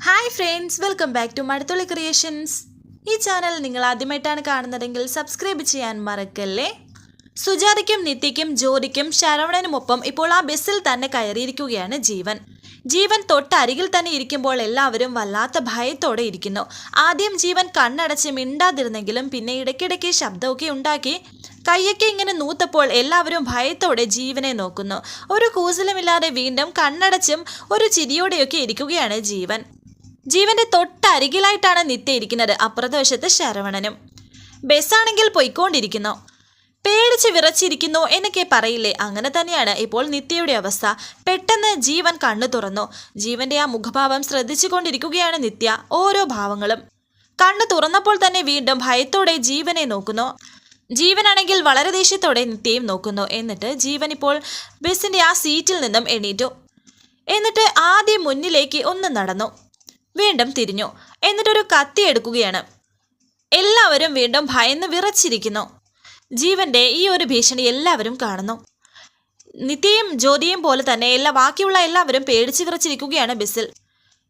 Hi friends welcome back to Mazhathulli creations ഈ channel നിങ്ങൾ ആദ്യമായിട്ടാണ് കാണുന്നതെങ്കിൽ സബ്സ്ക്രൈബ് ചെയ്യാൻ മറക്കല്ലേ? സുജാതയ്ക്കും നിത്യയ്ക്കും ജ്യോതിക്കും ശരവണനുമൊപ്പം ഇപ്പോൾ ആ ബസ്സിൽ തന്നെ കയറിയിരിക്കുകയാണ് ജീവൻ. ജീവൻ തൊട്ടരികിൽ തന്നെ ഇരിക്കുമ്പോൾ എല്ലാവരും വല്ലാത്ത ഭയത്തോടെ ഇരിക്കുന്നു. ആദ്യം ജീവൻ കണ്ണടച്ച് മിണ്ടാതിരുന്നെങ്കിലും പിന്നെ ഇടയ്ക്കിടയ്ക്ക് ശബ്ദമൊക്കെ ഉണ്ടാക്കി കയ്യൊക്കെ ഇങ്ങനെ നൂത്തപ്പോൾ എല്ലാവരും ഭയത്തോടെ ജീവനെ നോക്കുന്നു. ഒരു കൂസലുമില്ലാതെ വീണ്ടും കണ്ണടച്ചും ഒരു ചിരിയോടെയൊക്കെ ഇരിക്കുകയാണ് ജീവൻ. ജീവന്റെ തൊട്ടരികിലായിട്ടാണ് നിത്യ ഇരിക്കുന്നത് അപ്പുറത്തെ വശത്ത് ശരവണനും. ബസ്സാണെങ്കിൽ പൊയ്ക്കൊണ്ടിരിക്കുന്നു. പേടിച്ച് വിറച്ചിരിക്കുന്നു എന്നൊക്കെ പറയില്ലേ? അങ്ങനെ തന്നെയാണ് ഇപ്പോൾ നിത്യയുടെ അവസ്ഥ. പെട്ടെന്ന് ജീവൻ കണ്ണു തുറന്നു. ജീവന്റെ ആ മുഖഭാവം ശ്രദ്ധിച്ചുകൊണ്ടിരിക്കുകയാണ് നിത്യ ഓരോ ഭാവങ്ങളും. കണ്ണു തുറന്നപ്പോൾ തന്നെ വീണ്ടും ഭയത്തോടെ ജീവനെ നോക്കുന്നു. ജീവനാണെങ്കിൽ വളരെ ദേഷ്യത്തോടെ നിത്യയും നോക്കുന്നു. എന്നിട്ട് ജീവൻ ഇപ്പോൾ ബസ്സിന്റെ ആ സീറ്റിൽ നിന്നും എണീറ്റു. എന്നിട്ട് ആദ്യം മുന്നിലേക്ക് ഒന്ന് നടന്നു. വീണ്ടും തിരിഞ്ഞു. എന്നിട്ടൊരു കത്തി എടുക്കുകയാണ്. എല്ലാവരും വീണ്ടും ഭയന്ന് വിറച്ചിരിക്കുന്നു. ജീവന്റെ ഈ ഒരു ഭീഷണി എല്ലാവരും കാണുന്നു. നിത്യയും ജ്യോതിയും പോലെ തന്നെ എല്ലാ ബാക്കിയുള്ള എല്ലാവരും പേടിച്ച് വിറച്ചിരിക്കുകയാണ് ബസ്സിൽ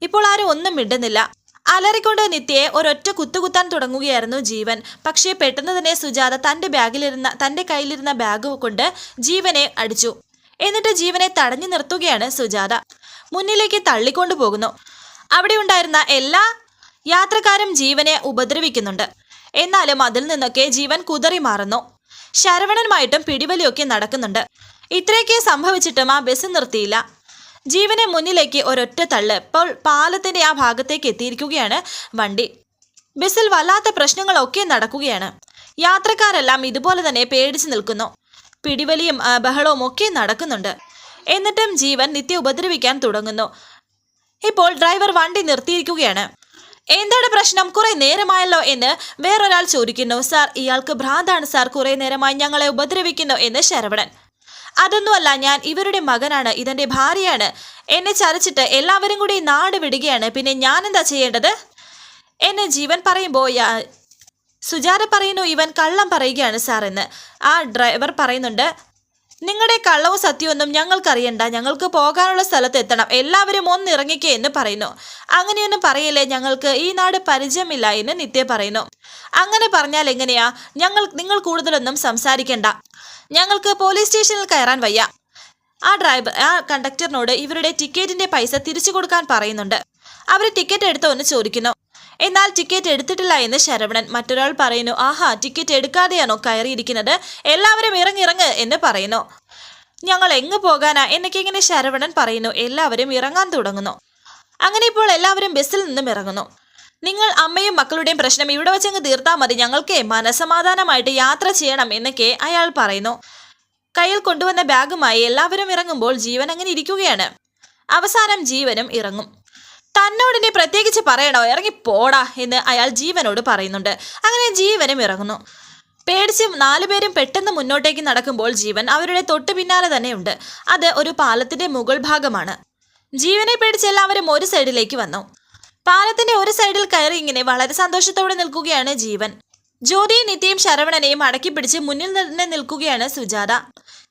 ഇപ്പോൾ ആരും ഒന്നും മിണ്ടുന്നില്ല. അലറിക്കൊണ്ട് നിത്യയെ ഒരൊറ്റ കുത്തുകുത്താൻ തുടങ്ങുകയായിരുന്നു ജീവൻ. പക്ഷേ പെട്ടെന്ന് തന്നെ സുജാത തന്റെ ബാഗിലിരുന്ന തന്റെ കയ്യിലിരുന്ന ബാഗ് കൊണ്ട് ജീവനെ അടിച്ചു. എന്നിട്ട് ജീവനെ തടഞ്ഞു നിർത്തുകയാണ് സുജാത. മുന്നിലേക്ക് തള്ളിക്കൊണ്ടു പോകുന്നു. അവിടെ ഉണ്ടായിരുന്ന എല്ലാ യാത്രക്കാരും ജീവനെ ഉപദ്രവിക്കുന്നുണ്ട്. എന്നാലും അതിൽ നിന്നൊക്കെ ജീവൻ കുതറി മാറുന്നു. ശരവണനുമായിട്ടും പിടിവലിയൊക്കെ നടക്കുന്നുണ്ട്. ഇത്രയൊക്കെ സംഭവിച്ചിട്ടും ആ ബസ് നിർത്തിയില്ല. ജീവനെ മുന്നിലേക്ക് ഒരൊറ്റ തള്ള് ഇപ്പോൾ പാലത്തിന്റെ ആ ഭാഗത്തേക്ക് എത്തിയിരിക്കുകയാണ് വണ്ടി. ബസ്സിൽ വല്ലാത്ത പ്രശ്നങ്ങളൊക്കെ നടക്കുകയാണ്. യാത്രക്കാരെല്ലാം ഇതുപോലെ തന്നെ പേടിച്ചു നിൽക്കുന്നു. പിടിവലിയും ബഹളവും ഒക്കെ നടക്കുന്നുണ്ട്. എന്നിട്ടും ജീവൻ നിത്യ ഉപദ്രവിക്കാൻ തുടങ്ങുന്നു. ഇപ്പോൾ ഡ്രൈവർ വണ്ടി നിർത്തിയിരിക്കുകയാണ്. എന്താണ് പ്രശ്നം? കുറെ നേരമായല്ലോ എന്ന് വേറൊരാൾ ചോദിക്കുന്നു. സാർ ഇയാൾക്ക് ഭ്രാന്താണ്. സാർ കുറെ നേരമായി ഞങ്ങളെ ഉപദ്രവിക്കുന്നു എന്ന് ശരവണൻ. അതൊന്നുമല്ല ഞാൻ ഇവരുടെ മകനാണ്. ഇതെന്റെ ഭാര്യയാണ്. എന്നെ ചരച്ചിട്ട് എല്ലാവരും കൂടി നാട് വിടുകയാണ്. പിന്നെ ഞാൻ എന്താ ചെയ്യേണ്ടത്? എന്നെ ജീവൻ പറയുമ്പോൾ യാ- സുജാത പറയുന്നു ഇവൻ കള്ളം പറയുകയാണ് സാർ എന്ന്. ആ ഡ്രൈവർ പറയുന്നുണ്ട് നിങ്ങളുടെ കള്ളവും സത്യമൊന്നും ഞങ്ങൾക്കറിയണ്ട. ഞങ്ങൾക്ക് പോകാനുള്ള സ്ഥലത്ത് എത്തണം. എല്ലാവരും ഒന്നിറങ്ങിക്കേ എന്ന് പറയുന്നു. അങ്ങനെയൊന്നും പറയില്ലേ ഞങ്ങൾക്ക് ഈ നാട് പരിചയമില്ല എന്ന് നിത്യ പറയുന്നു. അങ്ങനെ പറഞ്ഞാൽ എങ്ങനെയാ? ഞങ്ങൾ നിങ്ങൾ കൂടുതലൊന്നും സംസാരിക്കണ്ട. ഞങ്ങൾക്ക് പോലീസ് സ്റ്റേഷനിൽ കയറാൻ വയ്യ. ആ ഡ്രൈവർ ആ കണ്ടക്ടറിനോട് ഇവരുടെ ടിക്കറ്റിന്റെ പൈസ തിരിച്ചു കൊടുക്കാൻ പറയുന്നുണ്ട്. അവർ ടിക്കറ്റ് എടുത്തോ എന്ന് ചോദിക്കുന്നു. എന്നാൽ ടിക്കറ്റ് എടുത്തിട്ടില്ല എന്ന് ശരവണൻ മറ്റൊരാൾ പറയുന്നു. ആഹാ ടിക്കറ്റ് എടുക്കാതെയാണോ കയറിയിരിക്കുന്നത്? എല്ലാവരും ഇറങ്ങിറങ്ങ് എന്ന് പറയുന്നു. ഞങ്ങൾ എങ്ങ് പോകാനാ? എന്നൊക്കെ ഇങ്ങനെ ശരവണൻ പറയുന്നു. എല്ലാവരും ഇറങ്ങാൻ തുടങ്ങുന്നു. അങ്ങനെ ഇപ്പോൾ എല്ലാവരും ബസ്സിൽ നിന്നും ഇറങ്ങുന്നു. നിങ്ങൾ അമ്മയും മക്കളുടെയും പ്രശ്നം ഇവിടെ വെച്ചങ്ങ് തീർത്താൽ മതി. ഞങ്ങൾക്ക് മനസമാധാനമായിട്ട് യാത്ര ചെയ്യണം എന്നൊക്കെ അയാൾ പറയുന്നു. കയ്യിൽ കൊണ്ടുവന്ന ബാഗുമായി എല്ലാവരും ഇറങ്ങുമ്പോൾ ജീവൻ അങ്ങനെ ഇരിക്കുകയാണ്. അവസാനം ജീവനും ഇറങ്ങും. തന്നോടിനെ പ്രത്യേകിച്ച് പറയണോ? ഇറങ്ങി പോടാ എന്ന് അയാൾ ജീവനോട് പറയുന്നുണ്ട്. അങ്ങനെ ജീവനും ഇറങ്ങുന്നു. പേടിച്ച് നാലുപേരും പെട്ടെന്ന് മുന്നോട്ടേക്ക് നടക്കുമ്പോൾ ജീവൻ അവരുടെ തൊട്ടു പിന്നാലെ തന്നെയുണ്ട് അത് ഒരു പാലത്തിന്റെ മുകൾ ഭാഗമാണ്. ജീവനെ പേടിച്ച് എല്ലാവരും ഒരു സൈഡിലേക്ക് വന്നു. പാലത്തിന്റെ ഒരു സൈഡിൽ കയറി ഇങ്ങനെ വളരെ സന്തോഷത്തോടെ നിൽക്കുകയാണ് ജീവൻ. ജ്യോതിയും നിത്യയും ശരവണനെയും അടക്കി പിടിച്ച് മുന്നിൽ നിന്ന് നിൽക്കുകയാണ് സുജാത.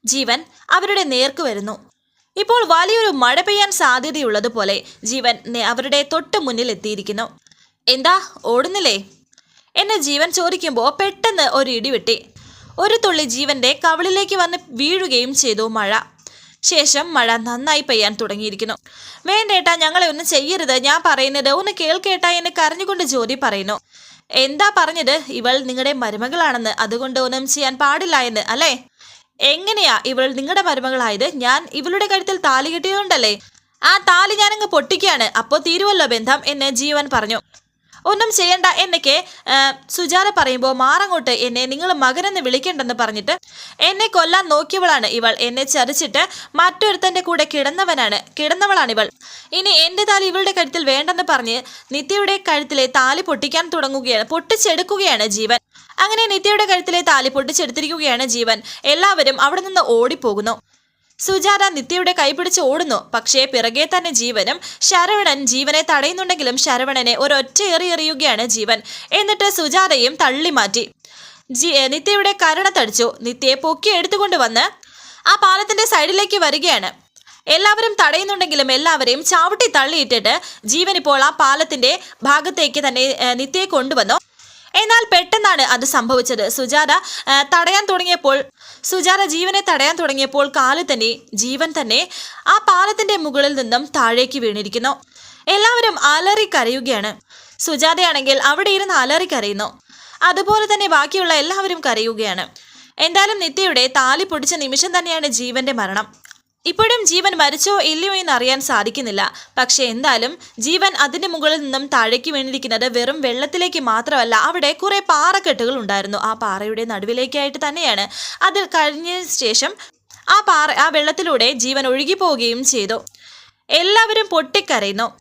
ജീവൻ അവരുടെ നേർക്ക് വരുന്നു. ഇപ്പോൾ വലിയൊരു മഴ പെയ്യാൻ സാധ്യതയുള്ളതുപോലെ ജീവൻ അവരുടെ തൊട്ട് മുന്നിൽ എത്തിയിരിക്കുന്നു. എന്താ? ഓടുന്നില്ലേ? എന്നെ ജീവൻ ചോദിക്കുമ്പോൾ പെട്ടെന്ന് ഒരു ഇടിവെട്ടി ഒരു തുള്ളി ജീവന്റെ കവളിലേക്ക് വന്ന് വീഴുകയും ചെയ്തു മഴ. ശേഷം മഴ നന്നായി പെയ്യാൻ തുടങ്ങിയിരിക്കുന്നു. വേണ്ടേട്ടാ ഞങ്ങളെ ഒന്നും ചെയ്യരുത്. ഞാൻ പറയുന്നത് ഒന്ന് കേൾക്കേട്ടാ എന്ന് കരഞ്ഞുകൊണ്ട് ജോലി പറയുന്നു. എന്താ പറഞ്ഞത്? ഇവൾ നിങ്ങളുടെ മരുമകളാണെന്ന്. അതുകൊണ്ട് ഒന്നും ചെയ്യാൻ പാടില്ല എന്ന് അല്ലേ? എങ്ങനെയാ ഇവൾ നിങ്ങളുടെ മരുമകളായത്? ഞാൻ ഇവളുടെ കഴുത്തിൽ താലി കെട്ടിയതുകൊണ്ടല്ലേ? ആ താലി ഞാനങ്ങ് പൊട്ടിക്കുകയാണ്. അപ്പോൾ തീരുവല്ലോ ബന്ധം എന്ന് ജീവൻ പറഞ്ഞു. ഒന്നും ചെയ്യണ്ട എന്നൊക്കെ സുജാത പറയുമ്പോൾ മാറങ്ങോട്ട് എന്നെ നിങ്ങൾ മകനെന്ന് വിളിക്കണ്ടെന്ന് പറഞ്ഞിട്ട് എന്നെ കൊല്ലാൻ നോക്കിയവളാണ് ഇവൾ. എന്നെ ചതിച്ചിട്ട് മറ്റൊരുത്തന്റെ കൂടെ കിടന്നവനാണ് കിടന്നവളാണ് ഇവൾ ഇനി എന്റെ താലി ഇവളുടെ കഴുത്തിൽ വേണ്ടെന്ന് പറഞ്ഞ് നിത്യയുടെ കഴുത്തിലെ താലി പൊട്ടിക്കാൻ തുടങ്ങുകയാണ് പൊട്ടിച്ചെടുക്കുകയാണ് ജീവൻ. അങ്ങനെ നിത്യയുടെ കഴുത്തിലെ താലി പൊട്ടിച്ചെടുത്തിരിക്കുകയാണ് ജീവൻ. എല്ലാവരും അവിടെ നിന്ന് ഓടിപ്പോകുന്നു. സുജാത നിത്യയുടെ കൈപിടിച്ച് ഓടുന്നു. പക്ഷേ പിറകെ തന്നെ ജീവനും ശരവണൻ ജീവനെ തടയുന്നുണ്ടെങ്കിലും ശരവണനെ ഒരൊറ്റ എറി എറിയുകയാണ് ജീവൻ. എന്നിട്ട് സുജാതയും തള്ളി മാറ്റി. ജി നിത്യയുടെ കരണത്തടിച്ചു നിത്യയെ പൊക്കി എടുത്തുകൊണ്ട് വന്ന് ആ പാലത്തിന്റെ സൈഡിലേക്ക് വരികയാണ്. എല്ലാവരും തടയുന്നുണ്ടെങ്കിലും എല്ലാവരെയും ചവിട്ടി തള്ളിയിട്ടിട്ട് ജീവൻ ഇപ്പോൾ ആ പാലത്തിന്റെ ഭാഗത്തേക്ക് തന്നെ നിത്യയെ കൊണ്ടുവന്നു. എന്നാൽ പെട്ടെന്നാണ് അത് സംഭവിച്ചത്. സുജാത തടയാൻ തുടങ്ങിയപ്പോൾ സുജാത ജീവനെ തടയാൻ തുടങ്ങിയപ്പോൾ കാൽ തന്നെ ജീവൻ തന്നെ ആ പാലത്തിന്റെ മുകളിൽ നിന്നും താഴേക്ക് വീണിരിക്കുന്നു. എല്ലാവരും അലറി കരയുകയാണ്. സുജാതയാണെങ്കിൽ അവിടെ ഇരുന്ന് അലറി കരയുന്നു. അതുപോലെ തന്നെ ബാക്കിയുള്ള എല്ലാവരും കരയുകയാണ്. എന്തായാലും നിത്യയുടെ താലി പൊടിച്ച നിമിഷം തന്നെയാണ് ജീവന്റെ മരണം. ഇപ്പോഴും ജീവൻ മരിച്ചോ ഇല്ലയോ എന്ന് അറിയാൻ സാധിക്കുന്നില്ല. പക്ഷേ എന്തായാലും ജീവൻ അതിന്റെ മുകളിൽ നിന്നും താഴേക്ക് വീണിരിക്കുന്നത് വെറും വെള്ളത്തിലേക്ക് മാത്രമല്ല അവിടെ കുറെ പാറക്കെട്ടുകൾ ഉണ്ടായിരുന്നു. ആ പാറയുടെ നടുവിലേക്കായിട്ട് തന്നെയാണ്. അത് കഴിഞ്ഞ ശേഷം ആ പാറ ആ വെള്ളത്തിലൂടെ ജീവൻ ഒഴുകി പോവുകയും ചെയ്തു. എല്ലാവരും പൊട്ടിക്കരയുന്നു.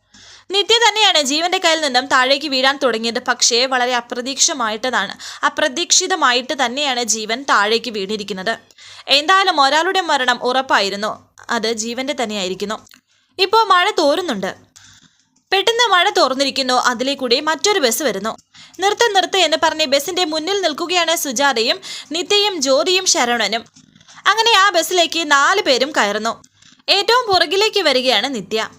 നിത്യ തന്നെയാണ് ജീവന്റെ കയ്യിൽ നിന്നും താഴേക്ക് വീഴാൻ തുടങ്ങിയത്. പക്ഷേ വളരെ അപ്രതീക്ഷിതമായിട്ടതാണ്. അപ്രതീക്ഷിതമായിട്ട് തന്നെയാണ് ജീവൻ താഴേക്ക് വീണിരിക്കുന്നത്. എന്തായാലും ഒരാളുടെ മരണം ഉറപ്പായിരുന്നു. അത് ജീവന്റെ തന്നെയായിരിക്കുന്നു. ഇപ്പോൾ മഴ തോരുന്നുണ്ട്. പെട്ടെന്ന് മഴ തോർന്നിരിക്കുന്നു. അതിലേക്കൂടി മറ്റൊരു ബസ് വരുന്നു. നിർത്ത് നിർത്ത് എന്ന് പറഞ്ഞ് ബസിന്റെ മുന്നിൽ നിൽക്കുകയാണ് സുജാതയും നിത്യയും ജ്യോതിയും ശരണനും. അങ്ങനെ ആ ബസ്സിലേക്ക് നാല് പേരും കയറുന്നു. ഏറ്റവും പുറകിലേക്ക് വരികയാണ് നിത്യ.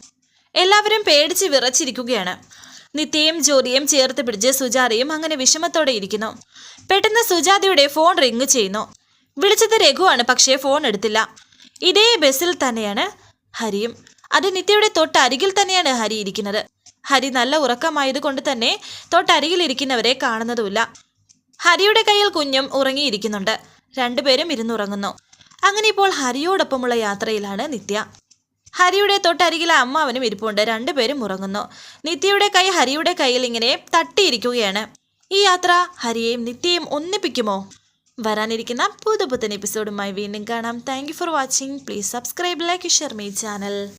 എല്ലാവരും പേടിച്ച് വിറച്ചിരിക്കുകയാണ്. നിത്യയും ജോലിയും ചേർത്ത് പിടിച്ച് സുജാതയും അങ്ങനെ വിഷമത്തോടെ ഇരിക്കുന്നു. പെട്ടെന്ന് സുജാതയുടെ ഫോൺ റിങ് ചെയ്യുന്നു. വിളിച്ചത് രഘുവാണ് പക്ഷേ ഫോൺ എടുത്തില്ല. ഇതേ ബസ്സിൽ തന്നെയാണ് ഹരിയും. അത് നിത്യയുടെ തൊട്ടരികിൽ തന്നെയാണ് ഹരി ഇരിക്കുന്നത്. ഹരി നല്ല ഉറക്കമായത് കൊണ്ട് തന്നെ തൊട്ടരികിൽ ഇരിക്കുന്നവരെ കാണുന്നതുമില്ല. ഹരിയുടെ കയ്യിൽ കുഞ്ഞും ഉറങ്ങിയിരിക്കുന്നുണ്ട്. രണ്ടുപേരും ഇരുന്നുറങ്ങുന്നു. അങ്ങനെ ഇപ്പോൾ ഹരിയോടൊപ്പമുള്ള യാത്രയിലാണ് നിത്യ. ഹരിയുടെ തൊട്ടരികിലെ അമ്മാവനും ഇരിപ്പുണ്ട്. രണ്ടുപേരും ഉറങ്ങുന്നു. നിത്യയുടെ കൈ ഹരിയുടെ കയ്യിൽ ഇങ്ങനെ തട്ടിയിരിക്കുകയാണ്. ഈ യാത്ര ഹരിയെയും നിത്യയും ഒന്നിപ്പിക്കുമോ? വരാനിരിക്കുന്ന പുതുപുത്തൻ എപ്പിസോഡുമായി വീണ്ടും കാണാം. Thank for watching please subscribe like share my channel